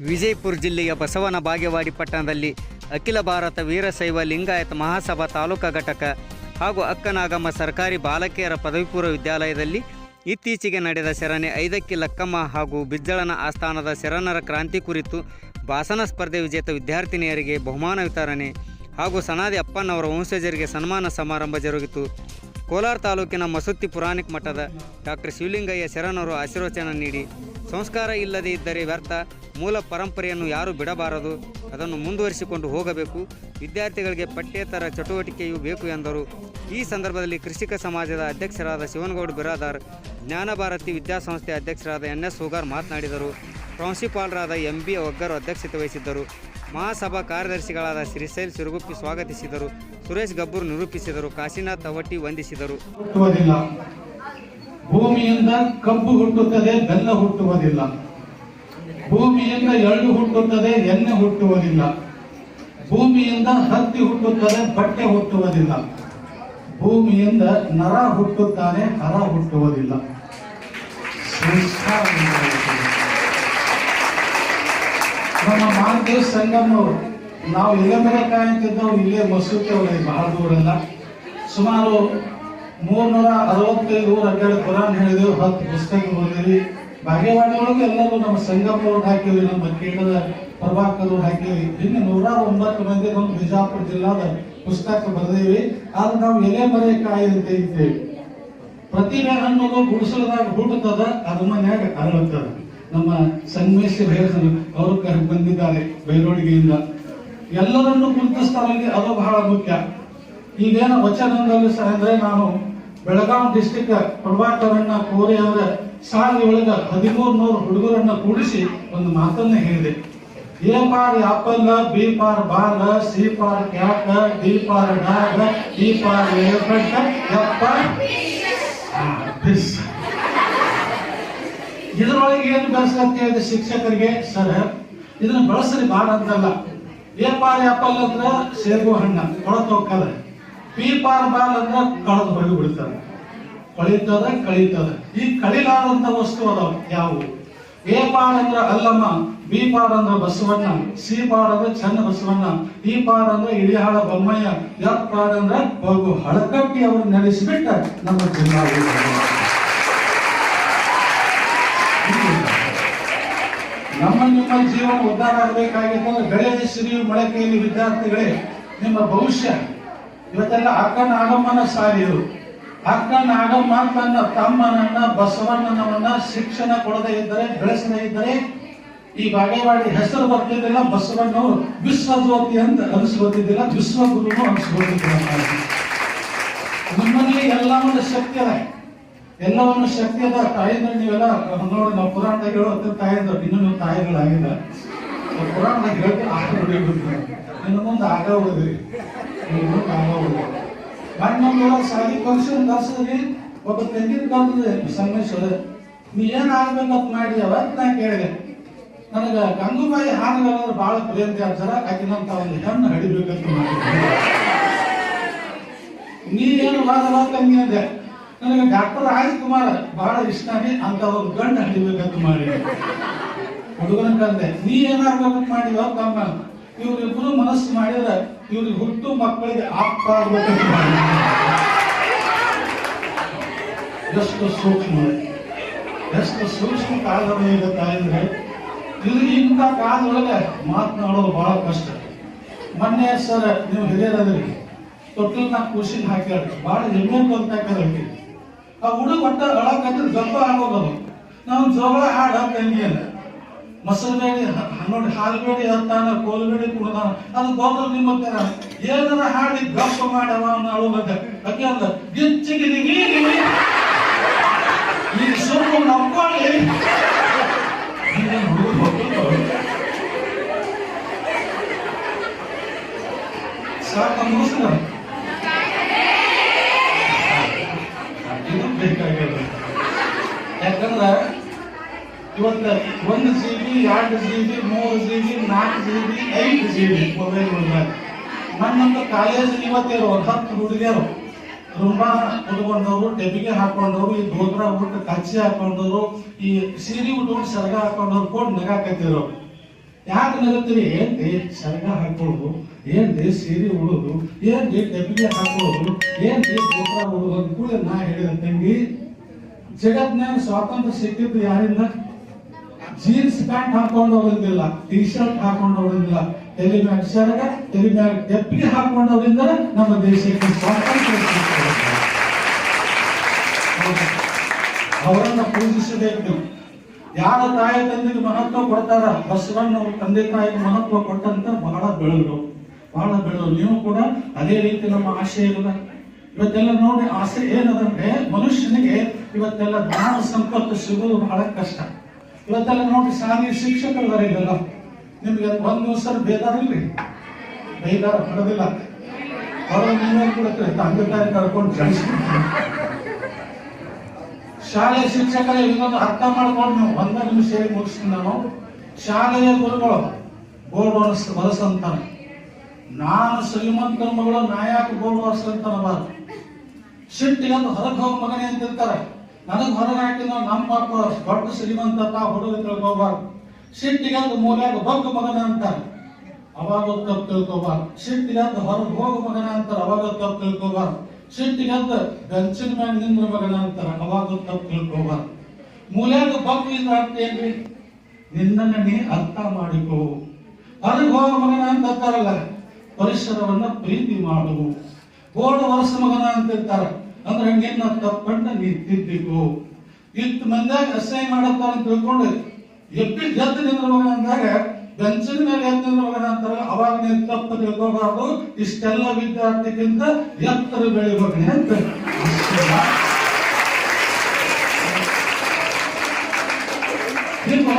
ವಿಜಯಪುರ ಜಿಲ್ಲೆಯ ಬಸವನ ಬಾಗೇವಾಡಿ ಪಟ್ಟಣದಲ್ಲಿ ಅಖಿಲ ಭಾರತ ವೀರಶೈವ ಲಿಂಗಾಯತ ಮಹಾಸಭಾ ತಾಲೂಕಾ ಘಟಕ ಹಾಗೂ ಅಕ್ಕನಾಗಮ್ಮ ಸರ್ಕಾರಿ ಬಾಲಕಿಯರ ಪದವಿ ಪೂರ್ವ ವಿದ್ಯಾಲಯದಲ್ಲಿ ಇತ್ತೀಚೆಗೆ ನಡೆದ ಶರಣೆ ಐದಕ್ಕಿ ಲಕ್ಕಮ್ಮ ಹಾಗೂ ಬಿಜ್ಜಳನ ಆಸ್ಥಾನದ ಶರಣರ ಕ್ರಾಂತಿ ಕುರಿತು ಭಾಷಣ ಸ್ಪರ್ಧೆ ವಿಜೇತ ವಿದ್ಯಾರ್ಥಿನಿಯರಿಗೆ ಬಹುಮಾನ ವಿತರಣೆ ಹಾಗೂ ಸನಾದಿ ಅಪ್ಪನವರ ವಂಶಜರಿಗೆ ಸನ್ಮಾನ ಸಮಾರಂಭ ಜರುಗಿತು. ಕೋಲಾರ ತಾಲೂಕಿನ ಮಸೂತಿ ಪುರಾಣಿಕ್ ಮಠದ ಡಾಕ್ಟರ್ ಶಿವಲಿಂಗಯ್ಯ ಶರಣರು ಆಶೀರ್ವಚನ ನೀಡಿ, ಸಂಸ್ಕಾರ ಇಲ್ಲದೇ ಇದ್ದರೆ ವ್ಯರ್ಥ ಮೂಲ ಪರಂಪರೆಯನ್ನು ಯಾರು ಬಿಡಬಾರದು. ಅದನ್ನು ಮುಂದುವರಿಸಿಕೊಂಡು ಹೋಗಬೇಕು. ವಿದ್ಯಾರ್ಥಿಗಳಿಗೆ ಪಠ್ಯೇತರ ಚಟುವಟಿಕೆಯೂ ಬೇಕು ಎಂದರು. ಈ ಸಂದರ್ಭದಲ್ಲಿ ಕೃಷಿಕ ಸಮಾಜದ ಅಧ್ಯಕ್ಷರಾದ ಶಿವನಗೌಡ ಬಿರಾದಾರ್ ಜ್ಞಾನಭಾರತಿ ವಿದ್ಯಾಸಂಸ್ಥೆ ಅಧ್ಯಕ್ಷರಾದ ಎನ್ ಎಸ್ ಹೋಗಾರ್ ಮಾತನಾಡಿದರು. ಪ್ರಾಂಶುಪಾಲರಾದ ಎಂ ಬಿ ಒಗ್ಗರ್ ಅಧ್ಯಕ್ಷತೆ ವಹಿಸಿದ್ದರು. ಮಹಾಸಭಾ ಕಾರ್ಯದರ್ಶಿಗಳಾದ ಶ್ರೀಶೈಲ್ ಸಿರುಗುಪ್ಪಿ ಸ್ವಾಗತಿಸಿದರು. ಸುರೇಶ್ ಗಬ್ಬೂರ್ ನಿರೂಪಿಸಿದರು. ಕಾಶಿನಾಥ್ ಅವಟಿ ವಂದಿಸಿದರು. ಭೂಮಿಯಿಂದ ಕಬ್ಬು ಹುಟ್ಟುತ್ತದೆ, ಬೆಲ್ಲ ಹುಟ್ಟುವುದಿಲ್ಲ. ಭೂಮಿಯಿಂದ ಎಳ್ಳು ಹುಟ್ಟುತ್ತದೆ, ಎಣ್ಣೆ ಹುಟ್ಟುವುದಿಲ್ಲ. ಭೂಮಿಯಿಂದ ಹತ್ತಿ ಹುಟ್ಟುತ್ತದೆ, ಬಟ್ಟೆ ಹುಟ್ಟುವುದಿಲ್ಲ. ಭೂಮಿಯಿಂದ ನರ ಹುಟ್ಟುತ್ತಾನೆ, ಹರ ಹುಟ್ಟುವುದಿಲ್ಲ. ನಮ್ಮ ಮಾರ್ಗೇವ್ ಸಂಗಮ್ಮವರು ನಾವು ಇಲ್ಲೇ ಮೇಲೆ ಕಾಯ್ತಿದ್ದವು ಇಲ್ಲೇ ಮಸೂತಿ ಬಹಳ ದೂರ ಅಲ್ಲ. ಸುಮಾರು ಮೂರ್ನೂರ ಅರವತ್ತೈದು ಊರ ಕಡೆ ಕುರಾನ್ ಹೇಳಿದೆವು ಹತ್ತು ಪುಸ್ತಕ ಓದಿರಿ. ಬಾಗೇವಾಡಿ ಒಳಗೆ ಎಲ್ಲರೂ ನಮ್ಮ ಸಂಗಮದವ್ರು ಹಾಕಿವಿ ನಮ್ಮ ಕೇಂದ್ರದ ಪ್ರಭಾಕರ್ ಹಾಕಿವಿ ಇನ್ನು ನೂರಾರು ಒಂಬತ್ತು ಮಂದಿ ನಮ್ಮ ಬಿಜಾಪುರ ಜಿಲ್ಲಾದ ಪುಸ್ತಕ ಬರೆದೇವಿ. ಆದ್ರೆ ನಾವು ಎಲೆ ಅಂತ ಇದ್ದೇವೆ ಪ್ರತಿಭೆ ಅನ್ನೋದು ಗುಡಿಸಲದಾಗ ಹುಟ್ಟುತ್ತದ ಅದ್ರ ಮನ್ಯಾಗ ಅರಳುತ್ತದ. ನಮ್ಮ ಸಂಗಮೇಶ್ವರ ಹೇಳಿದ್ರು ಅವರು ಬಂದಿದ್ದಾರೆ ಬೈರೋಡಿಗೆಯಿಂದ ಎಲ್ಲರನ್ನು ಗುರುತಿಸ್ತಾರಲ್ಲಿ ಅದು ಬಹಳ ಮುಖ್ಯ. ಈಗೇನು ವಚನದಲ್ಲಿ ಸಹ ಅಂದ್ರೆ ನಾನು ಬೆಳಗಾವಿ ಡಿಸ್ಟಿಕ್ ಪ್ರಭಾಕರಣ್ಣ ಕೋರಿ ಅವರ ಸಾಲಿ ಒಳಗ ಹದಿಮೂರು ನೂರು ಹುಡುಗರನ್ನ ಕೂಡಿಸಿ ಒಂದು ಮಾತನ್ನ ಹೇಳಿದೆ. A for apple B for ball C for cat D for dog E for elephant F ಇದರೊಳಗೆ ಏನು ಬೆಳೆಸತ್ತೆ ಅದು ಶಿಕ್ಷಕರಿಗೆ? ಸರ್, ಇದನ್ನ ಬಳಸ್ರಿ ಬಾಳ ಅಂತಲ್ಲ. ಎ ಪಾರ್ ಆಪಲ್ ಅಂದ್ರೆ ಸೇಬು ಹಣ್ಣ, ಕೊಳತ್ ಹೋಗ್ತದೆ ಪಿ ಪಾರ್ ಬಾಲ್ ಅಂದ್ರೆ ಕಳೆದು ಹೋಗಿ ಬಿಡ್ತದೆ ಕಳೀತದ ಕಳೀತದ. ಈ ಕಳಿಲಾದಂತ ವಸ್ತು ಅದಾವ ಯಾವುವು? ಎ ಪಾರ್ ಅಂದ್ರ ಅಲ್ಲಮ್ಮ, ಬಿ ಪಾರ್ ಅಂದ್ರ ಬಸವಣ್ಣ, ಸಿ ಪಾರ್ ಅಂದ್ರ ಚನ್ನ ಬಸವಣ್ಣ, ಈ ಪಾರ್ ಅಂದ್ರ ಇಳಿಹಾಳ ಬೊಮ್ಮಯ್ಯ, ಎಫ್ ಪಾರ್ ಅಂದ್ರ ಹೋಗು ಹಳಕಟ್ಟಿ ಅವರು ನಡೆಸಿಬಿಟ್ಟ ನಮ್ಮ ಜಿಲ್ಲಾ ನಮ್ಮ ನಿಮ್ಮ ಜೀವನ ಉದ್ಧಾರ ಆಗಬೇಕಾಗಿತ್ತಂದ್ರೆ ಗಣೇಶ ಸಿರಿಯು ಮೊಳಕೆಯಲ್ಲಿ ವಿದ್ಯಾರ್ಥಿಗಳೇ, ನಿಮ್ಮ ಭವಿಷ್ಯ. ಇವತ್ತೆಲ್ಲ ಅಕ್ಕನ ಆಗಮನ ಸಾರಿಯರು ಅಕ್ಕ ಆಗಮ್ಮ ತನ್ನ ತಮ್ಮನನ್ನ ಬಸವಣ್ಣನವನ್ನ ಶಿಕ್ಷಣ ಕೊಡದೇ ಇದ್ದರೆ, ಬೆಳೆಸದೇ ಇದ್ದರೆ, ಈ ಬಾಗೇವಾಡಿ ಹೆಸರು ಬರ್ತಿದ್ದಿಲ್ಲ ಬಸವಣ್ಣವರು ವಿಶ್ವಜ್ಯೋತಿ ಅಂತ ಅನಿಸ್ಬೋದಿದ್ದಿಲ್ಲ ವಿಶ್ವಗುರುನು ಅನಿಸ್ಕೋತಿದ್ದಿಲ್ಲ ನಮ್ಮಲ್ಲಿ ಎಲ್ಲ ಒಂದು ಶಕ್ತಿ ಅದ. ಎಲ್ಲವನ್ನು ಶಕ್ತಿ ಅದ. ತಾಯಿಂದ ನೀವೆಲ್ಲ ನೋಡಿ, ನಾವು ಪುರಾಣದಾಗ ಹೇಳೋ ಹತ್ತಿರ ತಾಯಿಂದ ಇನ್ನು ನೀವು ತಾಯಿಗಳಾಗಿಲ್ಲ. ಪುರಾಣದಾಗ ಹೇಳ್ತೀವಿ, ಆಗ ಹೊಡಿಬೇಕು ಇನ್ನು ಆಗ ಹೋದ್ರಿ ಆಗ ಮಣ್ಣೊಂದು ಸಾಲಿ ಫಂಕ್ಷನ್ ಕಳ್ಸಿದ್ರಿ ಒಬ್ಬ ತೆಂಗಿನ ಕಾಲದ ಸಂಗಮೇಶ್ವರ ನೀ ಏನ್ ಆಗ್ಬೇಕಂತ ಮಾಡಿ ಅವತ್ತು ನಾ ಕೇಳಿದೆ ನನಗೆ ಗಂಗೂಬಾಯಿ ಹಾಡುಗಳಂದ್ರೆ ಬಹಳ ಪ್ರಿಯಂತೆ ಅಂತಾರ ಆಕಿನಂತ ಒಂದು ಹೆಣ್ಣು ಹಡಿಬೇಕಂತ ಮಾಡಿದ್ದೆ ನೀ ಏನು ವಾದ ತಂಗಿ ಅಂದೆ ನನಗೆ ಡಾಕ್ಟರ್ ರಾಜ್ಕುಮಾರ್ ಬಹಳ ಇಷ್ಟ ಅಂತ ಒಂದು ಗಣ್ಣು ಹಿಡಿಬೇಕಂತ ಮಾಡಿ ಹುಡುಗನ ಕಂದೆ ನೀ ಏನಾಗ್ಬೇಕಂತ ಮಾಡಿವ ತಮ್ಮ ಇವ್ರಿಬ್ರು ಮನಸ್ಸು ಮಾಡಿದ್ರೆ ಇವ್ರಿಗೆ ಹುಟ್ಟು ಮಕ್ಕಳಿಗೆ ಮಾಡಿ ಎಷ್ಟು ಸೂಕ್ಷ್ಮ ಎಷ್ಟು ಸೂಕ್ಷ್ಮ ಕಾಲದಲ್ಲಿ ಇದೆ ತಾಯಿದ್ರೆ. ಇದು ಇಂಥ ಕಾಲದೊಳಗೆ ಮಾತನಾಡೋದು ಬಹಳ ಕಷ್ಟ. ಮೊನ್ನೆ ಸರ್, ನೀವು ಹಿರಿಯರಾದ್ರಿ. ತೊಟ್ಟಲ್ ನಾ ಖುಷಿಗೆ ಹಾಕ್ಯಾರ. ಭಾಳ ಹೆಮ್ಮೆ ಅಂತ ಹಾಕ್ಯಾರ ಆ ಹುಡುಗ ಒಟ್ಟ ಅಳಕಂದ್ರೆ ಗಪ್ಪ ಆಗೋಗದು ನಾವು ಜೋಳ ಹಾಡ ತಂಗಿ ಅಂತ ಮೊಸರು ಮೇಲೆ ಹ- ನೋಡಿ, ಹಾಲು ಬೇಡಿ ಹತ್ತಾನ ಕೋಲು ಬೇಡಿ ಕುಡ್ದಾನ. ಅದು ಗೋದ್ರ ನಿಮ್ಮ ಏನಾರ ಹಾಡಿ ಗಪ್ಪ ಮಾಡವ ಅನ್ನೋ ಬಗ್ಗೆ ಅಕ್ಕೆ ಅಂದ? ಗಿಚ್ಚಿಗೆ ನಂಬ್ಕೊಳ್ಳಿ ಸಾಕ ಮುಗಿಸ್ತಾರ ಇದು ಬೇಕಾಗ್ಯದ ಯಾಕಂದ್ರ ಇವತ್ತ ಒಂದು ಜಿ ಬಿ ಎರಡು ಜಿ ಬಿ ಮೂರು ಜಿ ಬಿ ನಾಲ್ಕು ಜಿ ಬಿ ಐದು ಜಿ ಬಿ ಮೊಬೈಲ್ಗಳಾಗ ನನ್ನಂತ ಕಾಲೇಜ್ ಇವತ್ತಿರೋ ಹತ್ತು ಹುಡುಗಿಯರು, ರುಂಬಾ ಉಟ್ಕೊಂಡವ್ರು ಟೆಬಿಗೆ ಹಾಕೊಂಡವರು, ಈ ಧೋತ್ರ ಊಟ ಕಚ್ಚಿ ಹಾಕೊಂಡವರು, ಈ ಸೀರೆ ಉಟ್ಕೊಂಡು ಸರಗ ಹಾಕೊಂಡವ್ರು ಕೂಡ ನಗಾಕತ್ತಿರು ಯಾಕೆ ನಗತ್ತೀರಿ? ಏನ್ರಿ ಸರಗ ಹಾಕೊಳ್ಳೋದು? ಏನ್ರಿ ಸೀರೆ ಉಡೋದು? ಏನ್ರಿ ಟೆಬಿಗೆ ಹಾಕೊಳ್ಳೋದು? ಏನ್ರಿ ಧೋತ್ರ ಉಡೋದು? ಕೂಡ ನಾ ಹೇಳಿದ, ತಂಗಿ. ಜಗತ್ನಾಗ ಸ್ವಾತಂತ್ರ್ಯ ಸಿಕ್ಕಿದ್ದು ಯಾರಿಂದ? ಜೀನ್ಸ್ ಪ್ಯಾಂಟ್ ಹಾಕೊಂಡು ಹೋಗೋದಿಲ್ಲ ಟಿ ಶರ್ಟ್ ಹಾಕೊಂಡು ಹೋಗೋದಿಲ್ಲ. ತಲೆ ತಲೆ ಮ್ಯಾಗ ಡಬ್ಬಿಗೆ ಹಾಕೊಂಡವರಿಂದ ನಮ್ಮ ದೇಶಕ್ಕೆ ಸ್ವಾತಂತ್ರ್ಯ. ಅವರನ್ನ ಪೂಜಿಸಬೇಕು. ಯಾರ ತಾಯಿ ತಂದಿಗೆ ಮಹತ್ವ ಕೊಡ್ತಾರ? ಬಸವಣ್ಣ ತಂದೆ ತಾಯಿಗೆ ಮಹತ್ವ ಕೊಟ್ಟಂತ ಬಹಳ ಬೆಳೆದ್ರು. ಬಹಳ ಬೆಳೆದ್ರು. ನೀವು ಕೂಡ ಅದೇ ರೀತಿ ನಮ್ಮ ಆಶಯಗಳ ಇವತ್ತೆಲ್ಲ ನೋಡಿ ಆಸೆ ಏನದಂದ್ರೆ ಮನುಷ್ಯನಿಗೆ ಇವತ್ತೆಲ್ಲ ಜ್ಞಾನ ಸಂಪತ್ತು ಸಿಗೋದು ಬಹಳ ಕಷ್ಟ. ಇವತ್ತೆಲ್ಲ ನೋಡ್ರಿ ಶಾಲೆ ಶಿಕ್ಷಕರಿಗೆಲ್ಲ ನಿಮ್ಗೆ ಒಂದು ದಿವಸ ಬೇದಾರಿಲ್ರಿ ಬೇದಾರ ಹೊಡೆದಿಲ್ಲ ಅವರು ತಂದೆ ಕರ್ಕೊಂಡು ಶಾಲೆ ಶಿಕ್ಷಕರ, ಇನ್ನೊಂದು ಅರ್ಥ ಮಾಡ್ಕೊಂಡು ನೀವು ಒಂದ ನಿಮಿಷ ಹೇಳಿ ಮುಗಿಸ್ತೀನಿ ನಾನು. ಶಾಲೆಯ ಗುರುಗಳು ಬೋರ್ಡ್ ವರ್ಷ ಬರಸಂತಾನೆ ನಾನು ಶ್ರೀಮಂತ ಮಗಳು ನಾಯಕ ಬೋರ್ಡ್ ಅಂತ ಸಿಟ್ಟಿಗೆ ಹೊರಗೆ ಹೋಗಿ ಮಗನೇ ಅಂತಿರ್ತಾರೆ. ನನಗೆ ಹೊರಗೆ ಹಾಕಿದ ನಮ್ಮ ಪಾಪ ದೊಡ್ಡ ಶ್ರೀಮಂತ ತಾ ಹುಡುಗ ತಿಳ್ಕೋಬಾರ್ದು ಸಿಟ್ಟಿಗೆ ಅಂತ ಮೂಲ್ಯಾಗ ಬಗ್ಗ ಮಗನ ಅಂತಾರೆ. ಅವಾಗ ತಪ್ಪು ತಿಳ್ಕೋಬಾರ್ದು. ಸಿಟ್ಟಿಗಂದು ಹೊರಗೆ ಹೋಗು ಮಗನ ಅಂತಾರೆ, ಅವಾಗ ತಪ್ಪು ತಿಳ್ಕೋಬಾರ್ದು. ಸಿಟ್ಟಿಗೆ ಗಂಚಿನ ಮ್ಯಾಗ ನಿಂದ್ರ ಮಗನ ಅಂತಾರೆ, ಅವಾಗ ತಪ್ಪು ತಿಳ್ಕೋಬಾರ್ದು. ಮೂಲ್ಯಾಗ ಬಗ್ಗಿಂದ ಅರ್ಥ ಏನ್ರಿ? ನಿನ್ನನ್ನ ನೀ ಅರ್ಥ ಮಾಡಿಕೋ. ಹೊರಗೆ ಹೋಗ ಮಗನ ಅಂತ ಅಂತಾರಲ್ಲ, ಪರಿಸರವನ್ನ ಪ್ರೀತಿ ಮಾಡು. ಓಡ ವರ್ಷ ಮಗನ ಅಂತ ಇರ್ತಾರೆ ಅಂದ್ರೆ ನಿನ್ನ ತಪ್ಪನ್ನ ನೀನ್ ತಿದ್ದಿಕೋ ಇತ್ತು ಮಂದಾಗ ಅಸಹ್ಯ ಮಾಡಪ್ಪ ಅಂತ ತಿಳ್ಕೊಂಡು ಎಪ್ಪಿ ಗೆದ್ದು ನಿಂದ್ರವಾಗ ಅಂದಾಗ ಬೆಂಚಿನ ಮೇಲೆ ಎದ್ದು ನಿಂದ್ರವಾಗ ಅಂತಾರಲ್ಲ, ಅವಾಗ ನೀನ್ ತಪ್ಪು ತಿಳ್ಕೊಬಾರ್ದು, ಇಷ್ಟೆಲ್ಲ ವಿದ್ಯಾರ್ಥಿಗಿಂತ ಎತ್ತರ ಬೆಳಿಬೇಕು ಅಂತ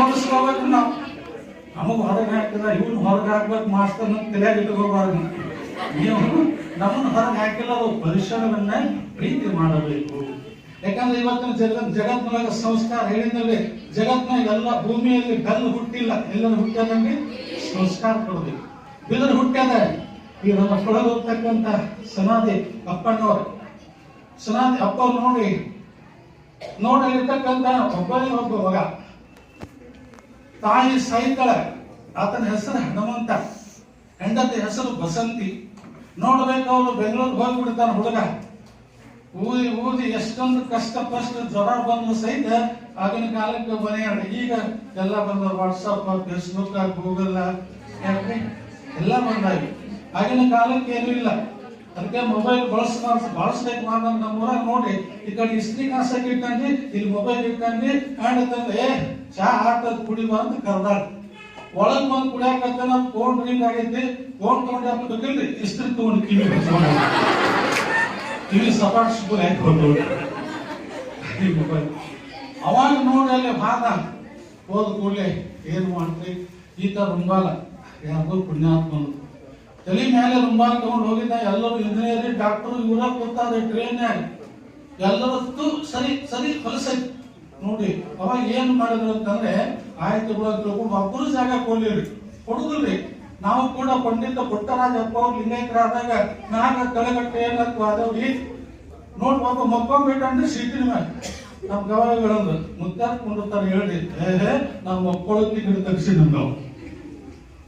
ಓಡಿಸ್ಕೋಬೇಕು ನಾವು. ನಮಗ್ ಹೊರಗೆ ಹಾಕಿದ ಇವನು ಹೊರಗೆ ಹಾಕ್ಬೇಕು ಮಾಸ್ತರ್ ಅಂತ ತಲೆಯಾಗ ಇಟ್ಕೋಬಾರ್ದು. ನೀವು ನಮ್ಮನ್ನ ಹೊರಗೆ ಹಾಕಿಲ್ಲ ಅದು ಪರಿಸರವನ್ನ ಪ್ರೀತಿ ಮಾಡಬೇಕು. ಯಾಕಂದ್ರೆ ಇವತ್ತಿನ ಜಗತ್ ಜಗತ್ನೊಳಗ ಸಂಸ್ಕಾರ ಹೇಳಿದಲ್ಲಿ ಜಗತ್ನ ಎಲ್ಲ ಭೂಮಿಯಲ್ಲಿ ಬೆಲ್ಲ ಹುಟ್ಟಿಲ್ಲ. ಎಲ್ಲರೂ ನಮಗೆ ಸಂಸ್ಕಾರ ಕೊಡಬೇಕು. ಬಿಲ್ಲರ್ ಹುಟ್ಟದ ಈ ನಮ್ಮ ಕೊಳಗೆ ಹೋಗ್ತಕ್ಕಂತ ಸನಾದಿ ಅಪ್ಪಣ್ಣವ್ರ ಸನಾದಿ ಅಪ್ಪ ನೋಡಿ ನೋಡಿ ಇರ್ತಕ್ಕಂತ ಒಬ್ಬನೇ ಒಬ್ಬ ಮಗ. ತಾಯಿ ಸಹಿತಳ ಆತನ ಹೆಸರು ಹನುಮಂತ, ಹೆಂಡತಿ ಹೆಸರು ಬಸಂತಿ. ನೋಡ್ಬೇಕು ಅವನು ಬೆಂಗಳೂರಿಗೆ ಹೋಗ್ಬಿಡ್ತಾನ ಹುಡುಗ. ಊದಿ ಊದಿ ಎಷ್ಟೊಂದು ಕಷ್ಟ ಕಷ್ಟ ಜ್ವರ ಬಂದು ಸಹಿತ ಆಗಿನ ಕಾಲಕ್ಕೆ ಮನೆಯಾಡ ಈಗ ಎಲ್ಲ ಬಂದ ವಾಟ್ಸಪ್ ಫೇಸ್ಬುಕ್ ಗೂಗಲ್ ಎಲ್ಲ ಬಂದಾಗಿ. ಆಗಿನ ಕಾಲಕ್ಕೆ ಏನೂ ಇಲ್ಲ. ಅದಕ್ಕೆ ಮೊಬೈಲ್ ಬಳಸ ಬಳಸ್ಬೇಕು ಮಾಡ ನಮ್ಮೂರಾಗ ನೋಡಿ. ಈ ಕಡೆ ಇಸ್ತ್ರಿ ಕಾಸಕ್ಕೆ ಇಟ್ಕೊಂಡು ಇಲ್ಲಿ ಮೊಬೈಲ್ ಇಟ್ಟಂಗೆ ಕಾಣುತ್ತೆ ಚಾ ಆಟದ ಕುಡಿಬಾ ಅಂತ ಕರ್ದಾರ ಒಳಗ್ ಬಂದ್ ಕುಡಿಯಾಕತ್ತ ನಮ್ ಫೋನ್ ರಿಂಗ್ ಆಗೈತಿ ಫೋನ್ ತಗೊಂಡು ಇಸ್ತ್ರಿ ತಗೊಂಡು ಕಿವಿ ಕಿವಿ ಸಪಾಟ್ ಹೊರಟು ಈ ಮೊಬೈಲ್ ಅವಾಗ ನೋಡಿ ಅಲ್ಲಿ ಭಾಗ ಹೋದ ಕೂಡಲೇ ಏನು ಮಾಡ್ತಿ ಈ ತರ ರುಂಬಾಲ. ಯಾರಿಗೂ ಪುಣ್ಯಾತ್ಮನು ತಲೆ ಮೇಲೆ ರುಂಬಾಲ ತಗೊಂಡು ಹೋಗಿದ್ದ ಎಲ್ಲರೂ ಇಂಜಿನಿಯರ್ ಡಾಕ್ಟರ್ ಇವರ ಕೂತಾರೆ ಟ್ರೈನ್ಯಾಗ ಎಲ್ಲರದ್ದು ಸರಿ ಸರಿ ಹೊಲಸೈತಿ. ನೋಡಿ, ಅವಾಗ ಏನು ಮಾಡಿದ್ರು ಅಂತಂದ್ರೆ ಆಯ್ತು ತಿಳ್ಕೊಂಡು ಒಬ್ಬರು ಜಾಗ ಕೊಡ್ಲಿರಿ ಕೊಡುದಿಲ್ರಿ. ನಾವು ಕೂಡ ಪಂಡಿತ ಪುಟ್ಟರಾಜಪ್ಪ ಅವ್ರು ಲಿಂಗೈಕರಾದಾಗ ನಾಗ ತಲೆಗಟ್ಟೆ ಏನಂತ ಆದವ್ರಿ ನೋಡ್ ಒಬ್ಬ ಮಕ್ಕೊಂಡ್ಬಿಟ್ಟಂದ್ರೆ ಸೀಟಿನ ಮೇಲೆ ನಮ್ ಗವಾಯಿಗಳಂದ್ರು. ಮುದ್ದಾಕ್ ಕೊಂಡಿರ್ತಾರೆ ಹೇಳಿ ನಾವು ಮಕ್ಕಳೊತ್ತಿ ಗಿಡ ತೆಗ್ಸಿ ನಾವು.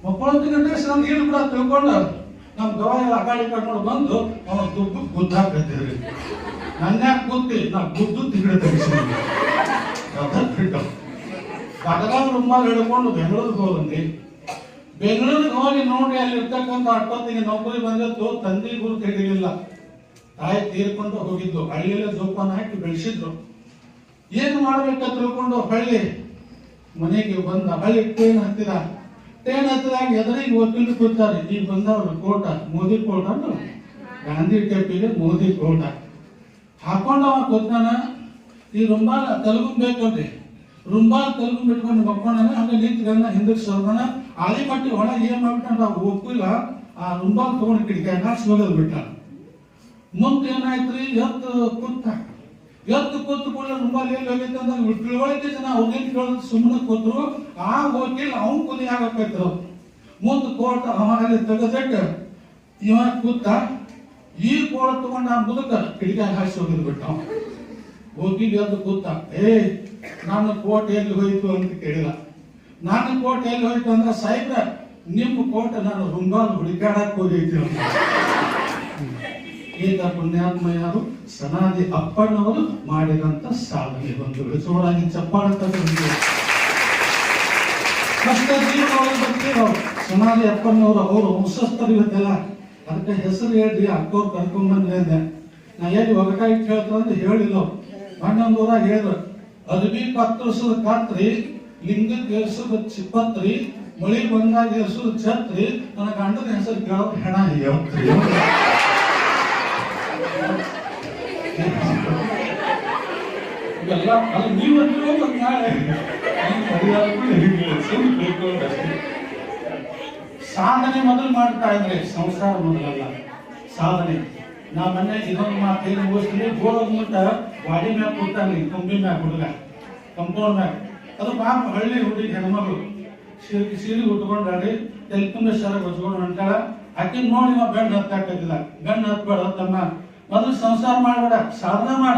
ಮಕ್ಕಳೊತ್ತಿ ಗಿಡ ತೆಗ್ಸಿ ನಮ್ಗೆ ಏನು ಬಿಡ ತಿಳ್ಕೊಂಡು ನಮ್ ಗವಾಯಿಗಳ ಅಗಾಡಿ ನೋಡಿ ಬಂದು ಅವನ ದುಡ್ಡು ಗುದ್ದಾಕತ್ತೀರಿ ನನ್ಯಾಕ್ ಗುದ್ದಿ ನಾ ಗುದ್ದು ತಿಗಡೆ ತೆಗಿಸಿ ಬಡಗಾವ್ ರುಮಾಲ್ ಹಿಡ್ಕೊಂಡು ಬೆಂಗಳೂರಿಗೆ ಹೋಗಂದಿ ಬೆಂಗಳೂರಿಗೆ ಹೋಗಿ ನೋಡಿ ಅಲ್ಲಿ ಇರ್ತಕ್ಕಂಥ ಅಟ್ಟೊತ್ತಿಗೆ ನೌಕರಿ ಬಂದಿತ್ತು ತಂದೆ ಗುರು ತಿಳಿಲಿಲ್ಲ ತಾಯಿ ತೀರ್ಕೊಂಡು ಹೋಗಿದ್ದು, ಹಳ್ಳಿಯಲ್ಲೇ ಜೋಪಾನ ಹಾಕಿ ಬೆಳೆಸಿದ್ರು. ಏನು ಮಾಡ್ಬೇಕಂತ ತಿಳ್ಕೊಂಡು ಹಳ್ಳಿ ಮನೆಗೆ ಬಂದ, ಹಳ್ಳಿ ಟ್ರೈನ್ ಹತ್ತಿದ. ಟ್ರೈನ್ ಹತ್ತಿದಾಗ ಎದುರಿಗೆ ವಕೀಲರು ಕೂತಾರೆ ಈಗ ಬಂದವರು ಕೋಟ, ಮೋದಿ ಕೋಟ ಗಾಂಧಿ ಟೆಪ್ಪಿಗೆ ಮೋದಿ ಕೋಟ. ಹಾಕೊಂಡವ ಕೂತಾನ ಈ ರುಂಬಾಲ ತೆಲುಗು ಬೇಕಲ್ರಿ ರುಂಬಾಲ್ ತೆಲುಗು ಬಿಟ್ಕೊಂಡು ಮಕ್ಕೊಂಡಾನ ಹಂಗೆ ನಿಂತ್ಕೊಂಡ ಹಿಂದಕ್ಕೆ ಸರ್ದಾನ ಆಳಿ ಮಟ್ಟಿ ಒಳಗೆ ಏನ್ ಮಾಡ್ಬಿಟ್ಟ ಒಪ್ಪಿಲ್ಲ. ಆ ರುಂಬಾಲ್ ತಗೊಂಡು ಕಿಡಿಕೆ ಹಾಕ್ಸಿ ಹೋಗೋದು ಬಿಟ್ಟ. ಮುಂದೆ ಏನಾಯ್ತ್ರಿ? ಎತ್ತು ಕೂತ. ಎತ್ತು ಕೂತು ಕೂಡ ರುಂಬಾಲ್ ಎಲ್ಲಿ ಹೋಗೈತೆ ಅಂತ ತಿಳುವಳಿಕೆ ಜನ ಅವ್ರೇನ್ ಕೇಳೋದು ಸುಮ್ಮನೆ ಕೂತ್ರು. ಆ ಹೋಗಿಲ್ಲ ಅವನ್ ಕುದಿ ಆಗಕ್ಕೈತ್ರು ಮುಂದೆ ಕೋಟ ಅವನಲ್ಲಿ ತೆಗೆದಿಟ್ಟು. ಇವ ಕೂತ. ಈ ಕೋಳ ತಗೊಂಡ ಆ ಮುದುಕ ಕಿಡಿಕೆ ಹಾಸಿ ಹೋಗಿದ್ ಬಿಟ್ಟ ಹೋಗಿ ಎದ್ದು ಕೂತ. ಏ ನನ್ನ ಕೋಟ್ ಎಲ್ಲಿ ಹೋಯಿತು ಅಂತ ಕೇಳಿಲ್ಲ. ನನ್ನ ಕೋಟ್ ಎಲ್ಲಿ ಹೋಯ್ತು ಅಂದ್ರೆ, ಸಾಹೇಬ್ರ, ನಿಮ್ಮ ಕೋಟ್ ನಾನು ರುಂಗಾಲ್ ಹುಡುಕಾಡಕ್ ಹೋಗೈತಿ ಅಂತ. ಈಗ ಪುಣ್ಯಾತ್ಮಯರು ಸನಾದಿ ಅಪ್ಪಣ್ಣವರು ಮಾಡಿದಂತ ಸಾಧನೆ ಬಂದು ಜೋರಾಗಿ ಚಪ್ಪಾಳ ಕಷ್ಟ ಸನಾದಿ ಅಪ್ಪಣ್ಣವರು ಅವರು ವಂಶಸ್ಥರು ಇವತ್ತೆಲ್ಲ. ಅದಕ್ಕೆ ಹೆಸರು ಹೇಳ್ರಿ, ಅಕ್ಕೋರ್ ಕರ್ಕೊಂಡ್ ಬಂದ್ರೆ ನಾ ಎಲ್ಲಿ ಒಗಟಾಗಿ ಕೇಳ್ತಾರ ಅಂತ ಹೇಳಿಲ್ಲ. ಅಣ್ಣಂದೂರಾಗ ಹೇಳಿದ್ರು. ಅರ್ಬಿ ಕತ್ತರಿಸದ ಕತ್ರಿ ಲಿಂಗಕ್ಕೆ ಏರ್ಸದ ಚಿಪ್ಪತ್ರಿ, ಮಳಿ ಬಂದಾಗ ಏರ್ಸದ ಛತ್ರಿ ನನ್ನ ಗಂಡನ ಹೆಸರು ಕೇಳೋ ಹೆಣ ಇವೆಲ್ಲ ಅದು ನೀವು ತಿಳ್ಕೊಳ್ಳೋದು ಸಾಧನೆ ಮೊದಲು ಮಾಡ್ತಾ ಇದ್ರೆ ಸಂಸಾರ ಮೊದಲಲ್ಲ. ಸಾಧನೆ. ನಾ ಮೊನ್ನೆ ಇದೊಂದು ಮಾತು ಮುಗಿಸ್ತೀನಿ ಗೋಳದ ಮುಟ್ಟ ವಾಡಿ ಮ್ಯಾಪ್ ಕೊಡ್ತಾನೆ ಕಂಬಿ ಮ್ಯಾಪ್ ಹುಡುಗ ಕಂಪೌಂಡ್ ಮ್ಯಾಪ್ ಅದು ಪಾಪ ಹಳ್ಳಿ ಹುಡುಗಿ ಹೆಣ್ಮಗಳು ಸೀರೆ ಸೀರೆ ಉಟ್ಕೊಂಡಾಡಿ ತೆಲ್ಕುಂಬೆ ಸರಗ್ ಹೊಚ್ಕೊಂಡು ಹೊಂಟಾಳ ಆಕೆ ನೋಡಿ ನಾವು ಗಂಡು ಹತ್ತಾಕತ್ತಿಲ್ಲ ಗಂಡು ಹತ್ಬೇಡ ತಮ್ಮ ಮೊದಲು ಸಂಸಾರ ಮಾಡಬೇಡ ಸಾಧನೆ ಮಾಡ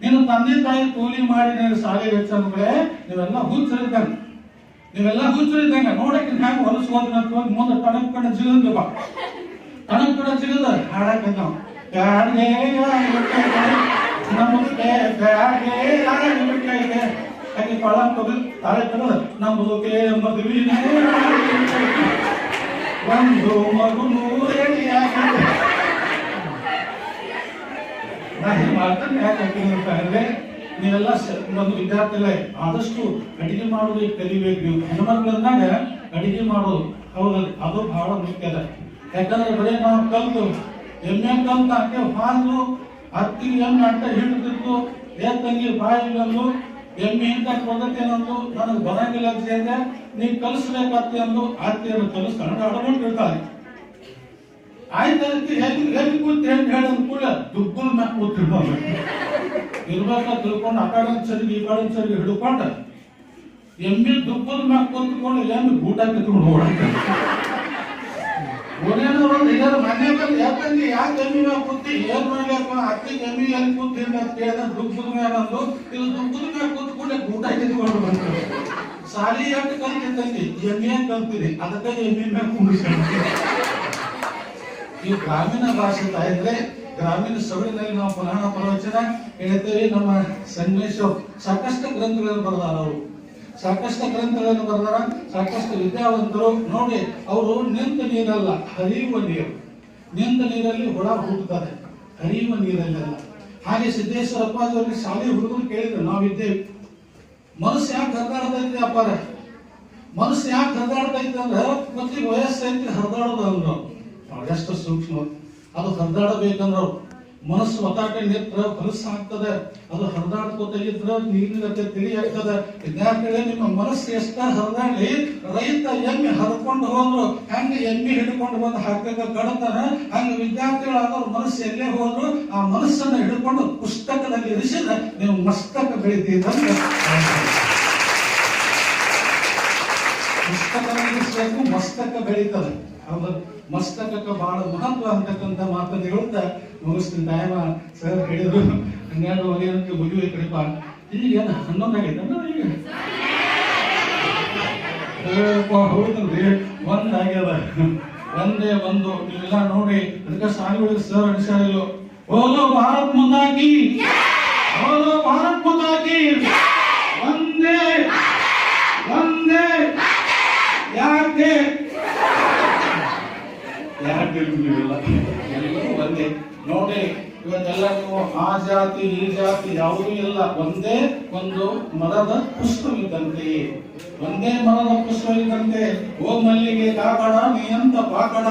ನೀನು ತಂದೆ ತಾಯಿ ಕೂಲಿ ಮಾಡಿ ನೀನು ಶಾಲೆ ವೆಚ್ಚ ಅಂದ್ಮೇಲೆ ನೀವೆಲ್ಲ ಹುಚ್ಚರಿದ್ದಂಗೆ ನೀವೆಲ್ಲ ಹುಚ್ಚರಿದ್ದಂಗ ನೋಡಕ್ಕೆ ಹ್ಯಾಂಗ ಹೊಲಸು ಹೋದ್ರೆ ಅಂತ ಮುಂದೆ ತಣಕ್ ಕಡೆ ಜಿಗದ್ ಬಾ ಟಣಕ್ ಕಡೆ ಜಿಗದ ಹಾಡಕ್ಕೆ ನಾವು ನಮಗೆ ಬ್ಯಾಡ್ಗೆ ಇದೆ ಅಲ್ಲಿ ಪಳ ತಗದು ತಾಳೆ ಮದುವಿನೇ ಒಂದು ಮಗು ನೂರೇಳಿ ಆಗಿದೆ. ನಾನು ಈ ಮಾತನ್ನ ಯಾಕೆ ಹೇಳ್ತೀನಿ ಅಂತ ಅಂದ್ರೆ ನೀವೆಲ್ಲ ಒಂದು ವಿದ್ಯಾರ್ಥಿಗಳ, ಆದಷ್ಟು ಅಡಿಗೆ ಮಾಡೋದು ಕಲಿಬೇಕು ನೀವು. ಹೆಣ್ಮಕ್ಳಂದಾಗ ಅಡಿಗೆ ಮಾಡೋದು ಹೌದಲ್ಲ ಅದು ಬಹಳ ಮುಖ್ಯ. ಯಾಕಂದ್ರೆ ಬರೀ ನಾವು ಕಲ್ತು ಎಮ್ಮೆ ಕಲ್ತು ಹಾಕಿ ಹಾಲು ಅತ್ತಿಗೆ ಎಮ್ಮೆ ಅಂತ ಹಿಡಿದಿತ್ತು ಏ ತಂಗಿ ಬಾಯಿಗಲ್ಲು ಎಮ್ಮೆ ಇಂತ ಪದ್ಧತಿ ಅನ್ನೋದು ನನಗೆ ಬರಂಗಿಲ್ಲ ಅಂತ ಹೇಳಿದೆ ನೀ ಕಲಿಸ್ಬೇಕತ್ತಿ ಅಂದು ಆತ್ತೆಯನ್ನು ಕಲಿಸ್ತಾನೆ ಅಡಗೊಂಡು ಇರ್ತಾಳೆ ಆಯ್ತು ಅದಕ್ಕೆ ಹೆಂಗ್ ಎಲ್ಲಿ ಕೂತ್ ಹೆಂಗ್ ಹೇಳಿದ ಕೂಡ ದುಬ್ಬದ ಮ್ಯಾಗ ಕೂತಿರ್ಬೋದು ಇರ್ಬೇಕ ತಿಳ್ಕೊಂಡು ಆ ಕಡೆ ಸರಿ, ಈ ಕಡೆ ಸರಿ ಹಿಡ್ಕೊಂಡು, ಎಮ್ಮೆ ದುಗ್ಗುಲ್ ಮ್ಯಾಕ್ ಕೂತ್ಕೊಂಡು ಎಮ್ಮೆ ಊಟ ಕಿತ್ಕೊಂಡು ಓಡಾಡ್ತಾರೆ ಯಾಕಂದ್ರೆ ಯಾಕೆ ಮ್ಯಾಗ ಕೂತಿ ಏನ್ ಅಂತ ಊಟ ಸಾಲಿ ಅದಕ್ಕೆ ಮ್ಯಾಗ ಕುಂಡಿಸ್ಕೊಂಡು ಈ ಗ್ರಾಮೀಣ ಭಾಷೆ ತಾಯಿದ್ರೆ ಗ್ರಾಮೀಣ ಸಭೆಯಲ್ಲಿ ನಾವು ಪುರಾಣ ಪ್ರವಚನ ಹೇಳ್ತೇವೆ. ನಮ್ಮ ಸಂಗಮೇಶ್ ಸಾಕಷ್ಟು ಗ್ರಂಥಗಳನ್ನು ಬರೆದಾರ ಅವರು ಸಾಕಷ್ಟು ಗ್ರಂಥಗಳನ್ನು ಬರೆದಾರ, ಸಾಕಷ್ಟು ವಿದ್ಯಾವಂತರು ನೋಡಿ ಅವರು ನಿಂತ ನೀರಲ್ಲ, ಹರಿಯುವ ನೀರು. ನಿಂತ ನೀರಲ್ಲಿ ಹುಳ ಹುಟ್ಟುತ್ತದೆ, ಹರಿಯುವ ನೀರಲ್ಲಿ ಅಲ್ಲ ಹಾಗೆ ಸಿದ್ದೇಶ್ವರಪ್ಪ ಅವರಿಗೆ ಶಾಲೆ ಹುಡುಗರು ಕೇಳಿದ್ರು ನಾವಿದ್ದೇವೆ ಮನಸ್ಸು ಯಾಕೆ ಹರಿದಾಡ್ತೈತಿ ಅಪ್ಪಾರ? ಮನಸ್ಸು ಯಾಕೆ ಹರಿದಾಡ್ತೈತಿ ಅಂದ್ರೆ ಮತ್ತೆ ವಯಸ್ಸೈತಿ ಹರಿದಾಡೋದು ಅಂದ್ರು. ಎಷ್ಟು ಸೂಕ್ಷ್ಮ. ಅದು ಹರಿದಾಡಬೇಕಂದ್ರೆ ಅವ್ರು. ಮನಸ್ಸು ಒತ್ತಾಟ ನಿತ್ರ ಹೊಲಸು ಆಗ್ತದೆ. ಅದು ಹರಿದಾಡ್ಕೋತ ಇದ್ರ ನೀರಿನ ತಿಳಿ ಆಗ್ತದೆ ವಿದ್ಯಾರ್ಥಿಗಳೇ ನಿಮ್ಮ ಮನಸ್ಸು ಎಷ್ಟ ಹರಿದಾಡ್ಲಿ, ರೈತ ಎಮ್ಮೆ ಹರ್ಕೊಂಡು ಹೋದ್ರು, ಹಂಗ ಎಮ್ಮೆ ಹಿಡ್ಕೊಂಡು ಬಂದು ಹಾಕಕ್ಕೆ ಕಡತಾರ ಹಂಗ ವಿದ್ಯಾರ್ಥಿಗಳಾದವ್ರ ಮನಸ್ಸು ಎಲ್ಲೇ ಹೋದ್ರು, ಆ ಮನಸ್ಸನ್ನ ಹಿಡ್ಕೊಂಡು ಪುಸ್ತಕದಲ್ಲಿ ಇರಿಸಿದ್ರೆ ನೀವು ಮಸ್ತಕ ಬೆಳಿತೀರಿ ಬೆಳೆಸಬೇಕು ಮಸ್ತಕ ಬೆಳೀತದೆ ಹೌದು, ಮಸ್ತಕಕ್ಕೆ ಬಹಳ ಮಹತ್ವ ಅಂತಕ್ಕಂಥ ಮಾತನ್ನು ಹೇಳ್ತಾ ಮುಗಿಸ್ತೀನಿ. ಟೈಮ ಸರ್ ಹೇಳಿದ್ರು. ಹನ್ನೆರಡು ವಲಯಕ್ಕೆ ಮುಗಿಬೇಕ್ರಿಪ್ಪ ಈಗ ಏನು ಹನ್ನೊಂದು ಆಗೈತೆ? ಈಗ ಹೌದಲ್ರಿ? ಒಂದ್ ಆಗ್ಯದ. ಒಂದೇ ಒಂದು. ನೀವೆಲ್ಲ ನೋಡಿ, ಅದಕ್ಕೆ ಸಾಲಿಗಳು ಸರ್ ಅನಿಸಿಲ್ಲ ಓಲೋ ಭಾರತ್ ಮುಂದಾಕಿ. ಓಲೋ ಭಾರತ್ ಒಂದೇ ಒಂದೇ. ಯಾಕೆ? ಯಾಕೆ ನೀವೆಲ್ಲ? ಎಲ್ಲರೂ ಒಂದೇ. ನೋಡಿ ಇವತ್ತೆಲ್ಲ ನೀವು ಆ ಜಾತಿ, ಈ ಜಾತಿ ಯಾವುದೂ ಇಲ್ಲ. ಒಂದೇ ಒಂದು ಮರದ ಪುಷ್ಪವಿದ್ದಂತೆ. ಒಂದೇ ಮರದ ಪುಷ್ಪವಿದ್ದಂತೆ. ಓ ಮಲ್ಲಿಗೆ ಕಾಕಡ ನೀ ಎಂತ ಪಾಕಡ.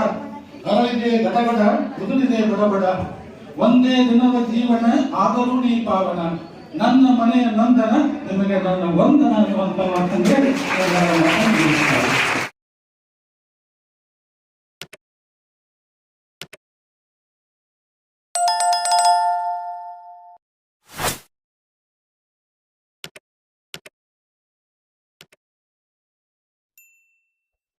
ಅರಳಿದೆ ಗಡಗಡ ಉದುರಿದೆ ಬಡಬಡ. ಒಂದೇ ದಿನದ ಜೀವನ, ಆದರೂ ನೀ ಪಾವನ. ನನ್ನ ಮನೆಯ ನಂದನ, ನಿಮಗೆ ನನ್ನ ವಂದನ ಅನ್ನುವಂತ